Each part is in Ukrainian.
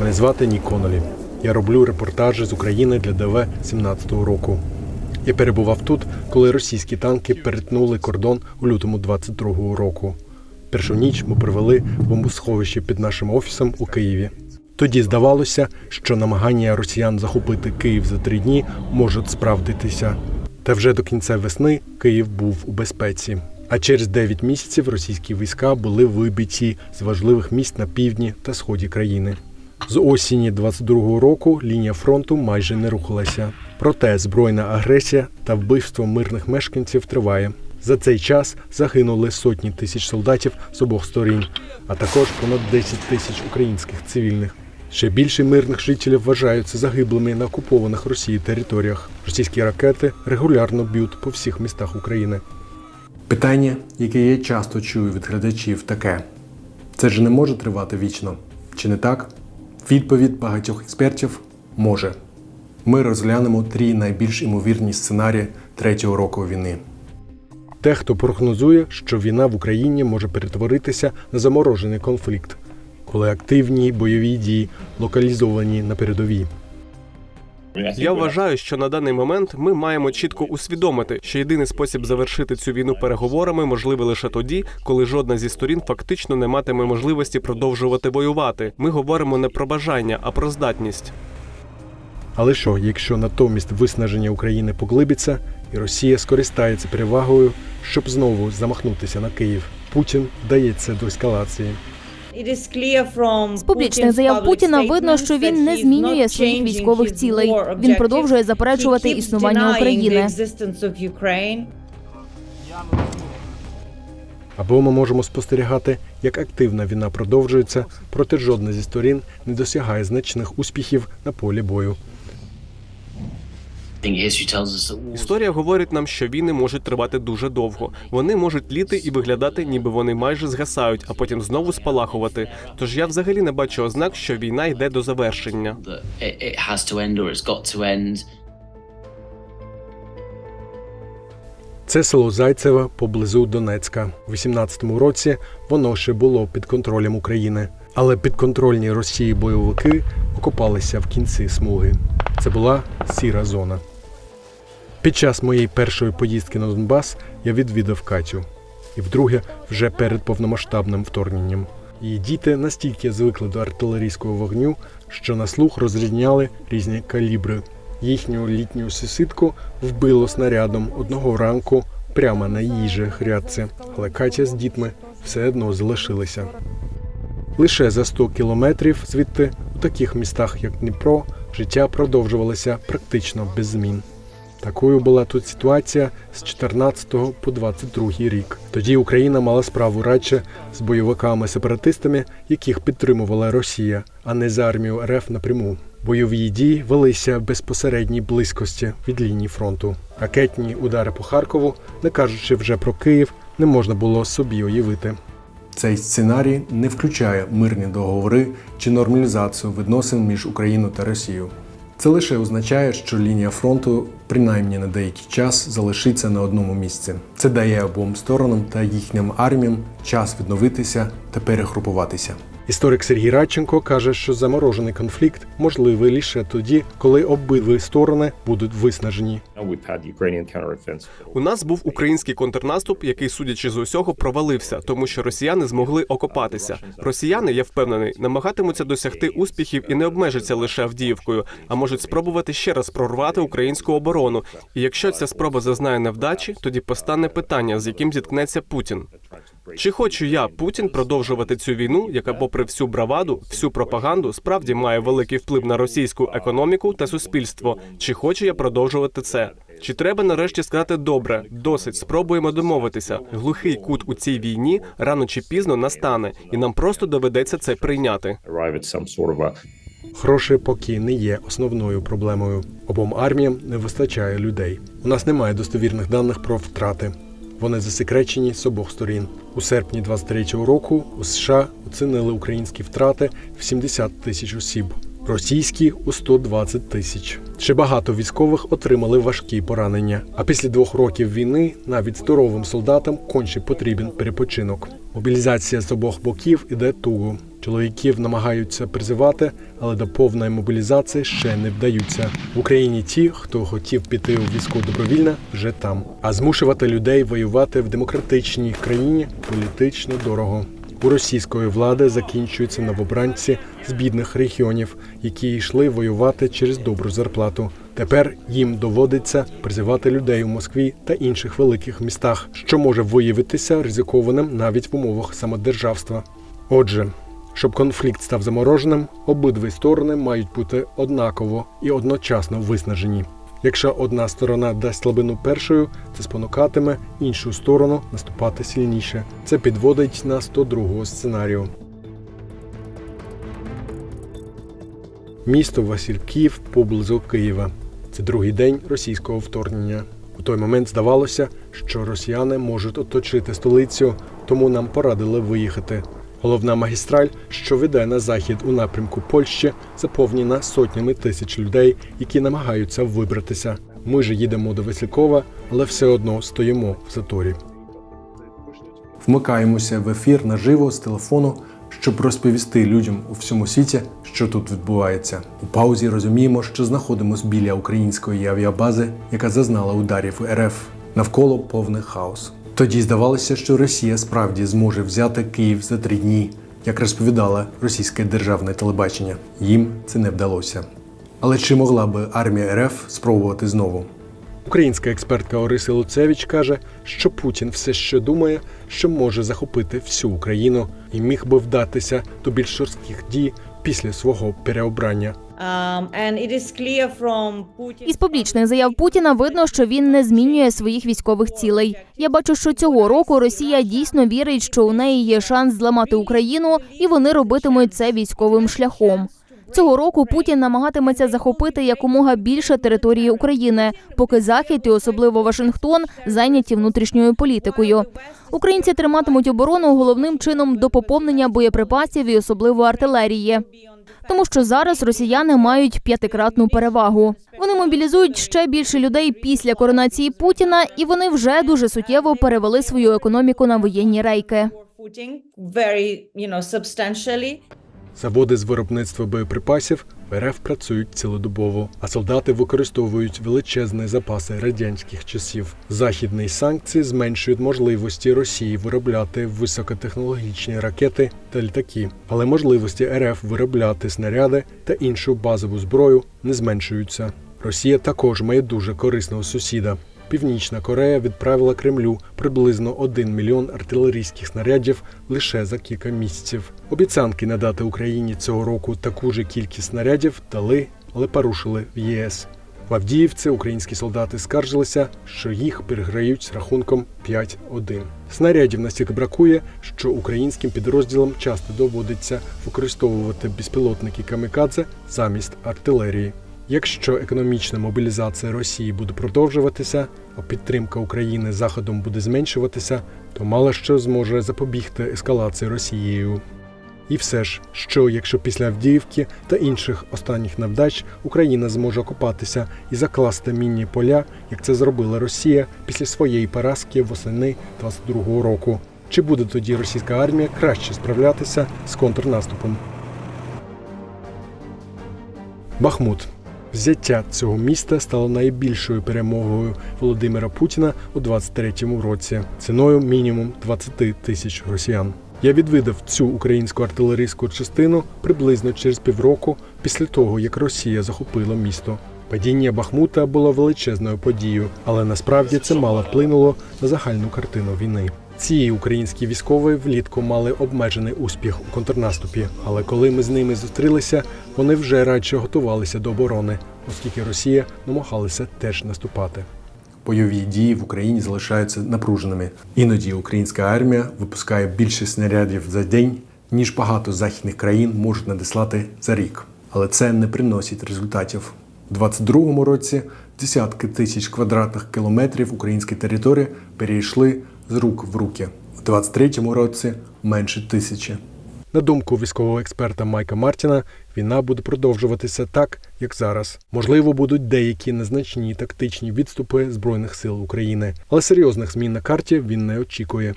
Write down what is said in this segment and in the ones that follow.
Мене звати Нік Конолі. Я роблю репортажі з України для ДВ 17-го року. Я перебував тут, коли російські танки перетнули кордон у лютому 22-го року. Першу ніч ми провели в бомбосховищі під нашим офісом у Києві. Тоді здавалося, що намагання росіян захопити Київ за три дні можуть справдитися. Та вже до кінця весни Київ був у безпеці. А через 9 місяців російські війська були вибиті з важливих міст на півдні та сході країни. З осені 22-го року лінія фронту майже не рухалася. Проте збройна агресія та вбивство мирних мешканців триває. За цей час загинули сотні тисяч солдатів з обох сторін, а також понад 10 тисяч українських цивільних. Ще більше мирних жителів вважаються загиблими на окупованих Росією територіях. Російські ракети регулярно б'ють по всіх містах України. Питання, яке я часто чую від глядачів, таке: це ж не може тривати вічно, чи не так? Відповідь багатьох експертів може. Ми розглянемо три найбільш імовірні сценарії третього року війни. Дехто прогнозує, що війна в Україні може перетворитися на заморожений конфлікт, коли активні бойові дії локалізовані на передовій. Я вважаю, що на даний момент ми маємо чітко усвідомити, що єдиний спосіб завершити цю війну переговорами можливий лише тоді, коли жодна зі сторін фактично не матиме можливості продовжувати воювати. Ми говоримо не про бажання, а про здатність. Але що, якщо натомість виснаження України поглибиться, і Росія скористається перевагою, щоб знову замахнутися на Київ? Путін вдається до ескалації. З публічних заяв Путіна видно, що він не змінює своїх військових цілей. Він продовжує заперечувати існування України. Або ми можемо спостерігати, як активна війна продовжується, проте жодна зі сторін не досягає значних успіхів на полі бою. Історія говорить нам, що війни можуть тривати дуже довго. Вони можуть тліти і виглядати, ніби вони майже згасають, а потім знову спалахувати. Тож я взагалі не бачу ознак, що війна йде до завершення. Це село Зайцеве поблизу Донецька. У 18-му році воно ще було під контролем України, але підконтрольні Росії бойовики окопалися в кінці смуги. Це була сіра зона. Під час моєї першої поїздки на Донбас я відвідав Катю. І вдруге, вже перед повномасштабним вторгненням. Її діти настільки звикли до артилерійського вогню, що на слух розрізняли різні калібри. Їхню літню сусідку вбило снарядом одного ранку прямо на її же грядці, але Катя з дітьми все одно залишилися. Лише за 100 кілометрів звідти, у таких містах, як Дніпро, життя продовжувалося практично без змін. Такою була тут ситуація з 14 по 22 рік. Тоді Україна мала справу радше з бойовиками-сепаратистами, яких підтримувала Росія, а не з армією РФ напряму. Бойові дії велися в безпосередній близькості від лінії фронту. Ракетні удари по Харкову, не кажучи вже про Київ, не можна було собі уявити. Цей сценарій не включає мирні договори чи нормалізацію відносин між Україною та Росією. Це лише означає, що лінія фронту, принаймні на деякий час, залишиться на одному місці. Це дає обом сторонам та їхнім арміям час відновитися та перегрупуватися. Історик Сергій Радченко каже, що заморожений конфлікт можливий лише тоді, коли обидві сторони будуть виснажені. У нас був український контрнаступ, який, судячи з усього, провалився, тому що росіяни змогли окопатися. Росіяни, я впевнений, намагатимуться досягти успіхів і не обмежаться лише Авдіївкою, а можуть спробувати ще раз прорвати українську оборону. І якщо ця спроба зазнає невдачі, тоді постане питання, з яким зіткнеться Путін. Чи хочу я Путін продовжувати цю війну, яка, попри всю браваду, всю пропаганду, справді має великий вплив на російську економіку та суспільство? Чи хочу я продовжувати це? Чи треба нарешті сказати добре, досить спробуємо домовитися? Глухий кут у цій війні рано чи пізно настане, і нам просто доведеться це прийняти. Гроші поки не є основною проблемою. Обом арміям не вистачає людей. У нас немає достовірних даних про втрати. Вони засекречені з обох сторін. У серпні 23-го року у США оцінили українські втрати в 70 тисяч осіб, російські у 120 тисяч. Ще багато військових отримали важкі поранення. А після двох років війни навіть здоровим солдатам конче потрібен перепочинок. Мобілізація з обох боків іде туго. Чоловіків намагаються призивати, але до повної мобілізації ще не вдаються. В Україні ті, хто хотів піти у військо добровільно, вже там. А змушувати людей воювати в демократичній країні політично дорого. У російської влади закінчуються новобранці з бідних регіонів, які йшли воювати через добру зарплату. Тепер їм доводиться призивати людей у Москві та інших великих містах, що може виявитися ризикованим навіть в умовах самодержавства. Отже, щоб конфлікт став замороженим, обидві сторони мають бути однаково і одночасно виснажені. Якщо одна сторона дасть слабину першою, це спонукатиме іншу сторону наступати сильніше. Це підводить нас до другого сценарію. Місто Васильків поблизу Києва. Це другий день російського вторгнення. У той момент здавалося, що росіяни можуть оточити столицю, тому нам порадили виїхати. Головна магістраль, що веде на захід у напрямку Польщі, заповнена сотнями тисяч людей, які намагаються вибратися. Ми ж їдемо до Веслякова, але все одно стоїмо в заторі. Вмикаємося в ефір наживо з телефону, щоб розповісти людям у всьому світі, що тут відбувається. У паузі розуміємо, що знаходимося біля української авіабази, яка зазнала ударів РФ. Навколо повний хаос. Тоді здавалося, що Росія справді зможе взяти Київ за три дні, як розповідала російське державне телебачення. Їм це не вдалося. Але чи могла би армія РФ спробувати знову? Українська експертка Орися Луцевич каже, що Путін все ще думає, що може захопити всю Україну і міг би вдатися до більш жорстких дій після свого переобрання. Um. Із публічних заяв Путіна видно, що він не змінює своїх військових цілей. Я бачу, що цього року Росія дійсно вірить, що у неї є шанс зламати Україну, і вони робитимуть це військовим шляхом. Цього року Путін намагатиметься захопити якомога більше території України, поки Захід і особливо Вашингтон зайняті внутрішньою політикою. Українці триматимуть оборону головним чином до поповнення боєприпасів і особливо артилерії. Тому що зараз росіяни мають п'ятикратну перевагу. Вони мобілізують ще більше людей після коронації Путіна, і вони вже дуже суттєво перевели свою економіку на воєнні рейки. Заводи з виробництва боєприпасів РФ працюють цілодобово, а солдати використовують величезні запаси радянських часів. Західні санкції зменшують можливості Росії виробляти високотехнологічні ракети та літаки, але можливості РФ виробляти снаряди та іншу базову зброю не зменшуються. Росія також має дуже корисного сусіда. Північна Корея відправила Кремлю приблизно 1 мільйон артилерійських снарядів лише за кілька місяців. Обіцянки надати Україні цього року таку ж кількість снарядів дали, але порушили в ЄС. В Авдіївці українські солдати скаржилися, що їх переграють з рахунком 5-1. Снарядів настільки бракує, що українським підрозділам часто доводиться використовувати безпілотники камікадзе замість артилерії. Якщо економічна мобілізація Росії буде продовжуватися, а підтримка України Заходом буде зменшуватися, то мало що зможе запобігти ескалації Росією. І все ж, що якщо після Авдіївки та інших останніх невдач Україна зможе окупатися і закласти мінні поля, як це зробила Росія після своєї поразки восени 22-го року? Чи буде тоді російська армія краще справлятися з контрнаступом? Бахмут. Взяття цього міста стало найбільшою перемогою Володимира Путіна у 23-му році ціною мінімум 20 тисяч росіян. Я відвідав цю українську артилерійську частину приблизно через півроку після того, як Росія захопила місто. Падіння Бахмута було величезною подією, але насправді це мало вплинуло на загальну картину війни. Ці українські військові влітку мали обмежений успіх у контрнаступі, але коли ми з ними зустрілися, вони вже радше готувалися до оборони, оскільки Росія намагалася теж наступати. Бойові дії в Україні залишаються напруженими. Іноді українська армія випускає більше снарядів за день, ніж багато західних країн можуть надіслати за рік. Але це не приносить результатів. У 22-му році десятки тисяч квадратних кілометрів української території перейшли з рук в руки. У 23-му році менше тисячі. На думку військового експерта Майка Мартіна, війна буде продовжуватися так, як зараз. Можливо, будуть деякі незначні тактичні відступи збройних сил України, але серйозних змін на карті він не очікує.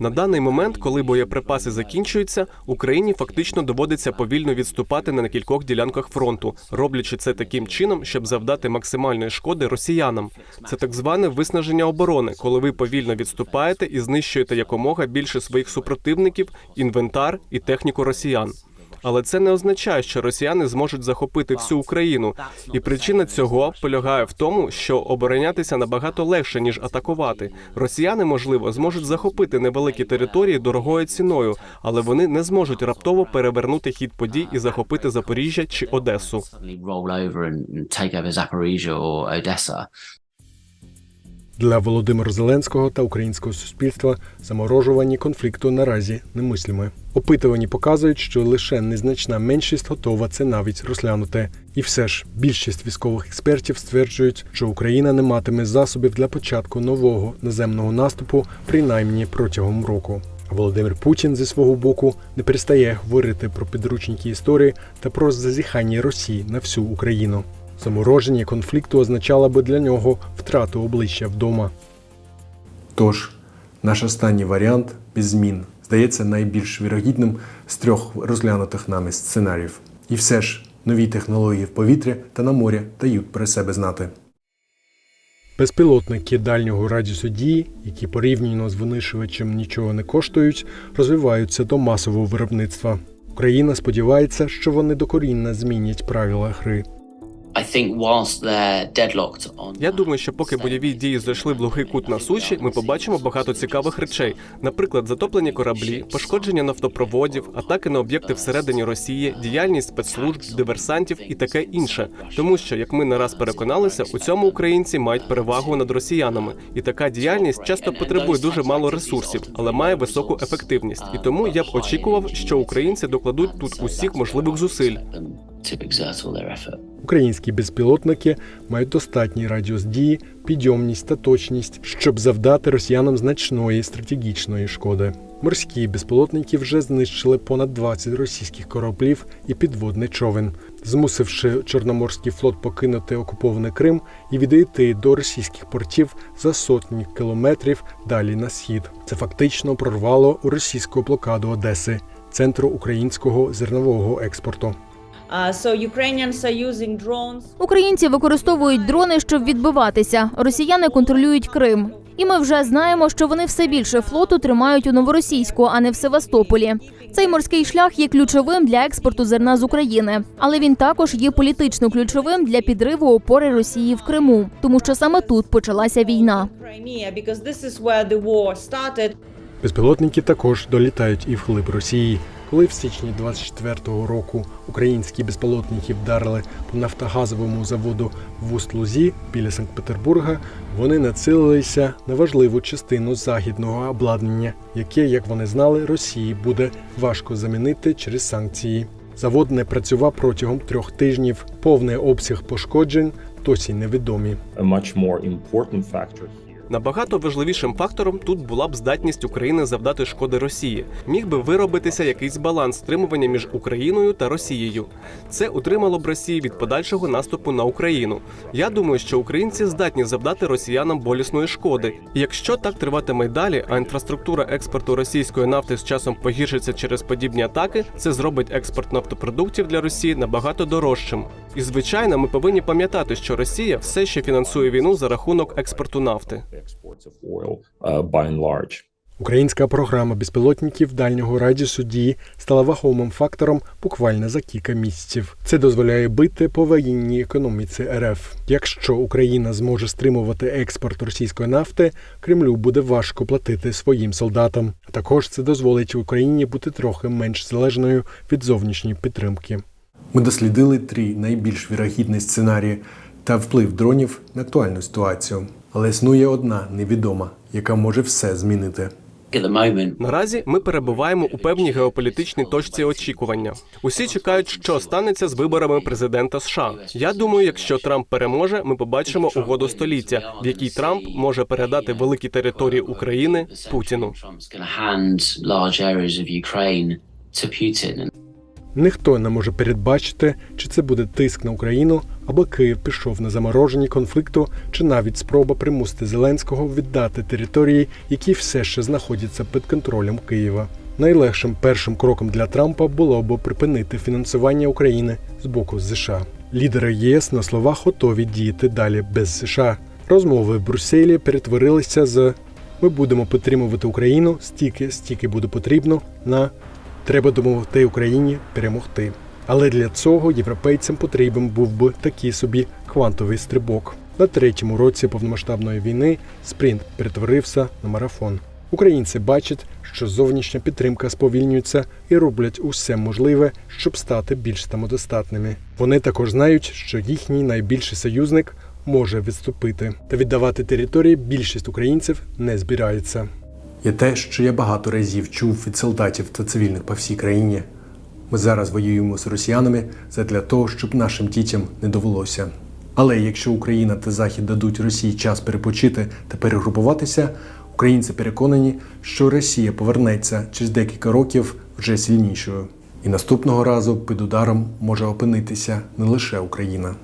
На даний момент, коли боєприпаси закінчуються, Україні фактично доводиться повільно відступати на кількох ділянках фронту, роблячи це таким чином, щоб завдати максимальної шкоди росіянам. Це так зване виснаження оборони, коли ви повільно відступаєте і знищуєте якомога більше своїх супротивників, інвентар і техніку росіян. Але це не означає, що росіяни зможуть захопити всю Україну. І причина цього полягає в тому, що оборонятися набагато легше ніж атакувати. Росіяни, можливо, зможуть захопити невеликі території дорогою ціною, але вони не зможуть раптово перевернути хід подій і захопити Запоріжжя чи Одесу. Для Володимира Зеленського та українського суспільства заморожування конфлікту наразі немисліме. Опитувані показують, що лише незначна меншість готова це навіть розглянути. І все ж більшість військових експертів стверджують, що Україна не матиме засобів для початку нового наземного наступу, принаймні протягом року. Володимир Путін зі свого боку не перестає говорити про підручники історії та про зазіхання Росії на всю Україну. Замороження конфлікту означало би для нього втрату обличчя вдома. Тож, наш останній варіант без змін здається найбільш вірогідним з трьох розглянутих нами сценаріїв. І все ж нові технології в повітрі та на морі дають про себе знати. Безпілотники дальнього радіусу дії, які порівняно з винищувачем нічого не коштують, розвиваються до масового виробництва. Україна сподівається, що вони докорінно змінять правила гри. Я думаю, що поки бойові дії зайшли в глухий кут на суші, ми побачимо багато цікавих речей, наприклад, затоплені кораблі, пошкодження нафтопроводів, атаки на об'єкти всередині Росії, діяльність спецслужб, диверсантів і таке інше. Тому що, як ми не раз переконалися, у цьому українці мають перевагу над росіянами, і така діяльність часто потребує дуже мало ресурсів, але має високу ефективність. І тому я б очікував, що українці докладуть тут усіх можливих зусиль. Українські безпілотники мають достатній радіус дії, підйомність та точність, щоб завдати росіянам значної стратегічної шкоди. Морські безпілотники вже знищили понад 20 російських кораблів і підводний човен, змусивши Чорноморський флот покинути окупований Крим і відійти до російських портів за сотні кілометрів далі на схід. Це фактично прорвало російську блокаду Одеси, центру українського зернового експорту. So Ukrainians are using drones. Українці використовують дрони, щоб відбиватися. Росіяни контролюють Крим. І ми вже знаємо, що вони все більше флоту тримають у новоросійську, а не в Севастополі. Цей морський шлях є ключовим для експорту зерна з України, але він також є політично ключовим для підриву опори Росії в Криму, тому що саме тут почалася війна. Crimea, because this is where the war started. Безпілотники також долітають і в глиб Росії. Коли в січні 24-го року українські безпілотники вдарили по нафтогазовому заводу в Уст-Лузі біля Санкт-Петербурга, вони націлилися на важливу частину західного обладнання, яке, як вони знали, Росії буде важко замінити через санкції. Завод не працював протягом трьох тижнів. Повний обсяг пошкоджень досі невідомі. Набагато важливішим фактором тут була б здатність України завдати шкоди Росії. Міг би виробитися якийсь баланс стримування між Україною та Росією. Це утримало б Росії від подальшого наступу на Україну. Я думаю, що українці здатні завдати росіянам болісної шкоди. Якщо так триватиме й далі, а інфраструктура експорту російської нафти з часом погіршиться через подібні атаки, це зробить експорт нафтопродуктів для Росії набагато дорожчим. І звичайно, ми повинні пам'ятати, що Росія все ще фінансує війну за рахунок експорту нафти. Large. Українська програма безпілотників дальнього радіусу дії стала вагомим фактором буквально за кілька місяців. Це дозволяє бити по воєнній економіці РФ. Якщо Україна зможе стримувати експорт російської нафти, Кремлю буде важко платити своїм солдатам. А також це дозволить Україні бути трохи менш залежною від зовнішньої підтримки. Ми дослідили три найбільш вірогідні сценарії та вплив дронів на актуальну ситуацію. Але існує одна невідома, яка може все змінити. Наразі ми перебуваємо у певній геополітичній точці очікування. Усі чекають, що станеться з виборами президента США. Я думаю, якщо Трамп переможе, ми побачимо угоду століття, в якій Трамп може передати великі території України Путіну. Ніхто не може передбачити, чи це буде тиск на Україну аби Київ пішов на заморожені конфлікту, чи навіть спроба примусити Зеленського віддати території, які все ще знаходяться під контролем Києва. Найлегшим першим кроком для Трампа було б припинити фінансування України з боку США. Лідери ЄС на словах готові діяти далі без США. Розмови в Брюсселі перетворилися з ми будемо підтримувати Україну стільки, стільки буде потрібно на треба допомогти Україні перемогти. Але для цього європейцям потрібен був би такий собі квантовий стрибок. На третьому році повномасштабної війни спринт перетворився на марафон. Українці бачать, що зовнішня підтримка сповільнюється і роблять усе можливе, щоб стати більш самодостатними. Вони також знають, що їхній найбільший союзник може відступити та віддавати території більшість українців не збирається. Є те, що я багато разів чув від солдатів та цивільних по всій країні. Ми зараз воюємо з росіянами задля того, щоб нашим дітям не довелося. Але якщо Україна та Захід дадуть Росії час перепочити та перегрупуватися, українці переконані, що Росія повернеться через декілька років вже сильнішою. І наступного разу під ударом може опинитися не лише Україна.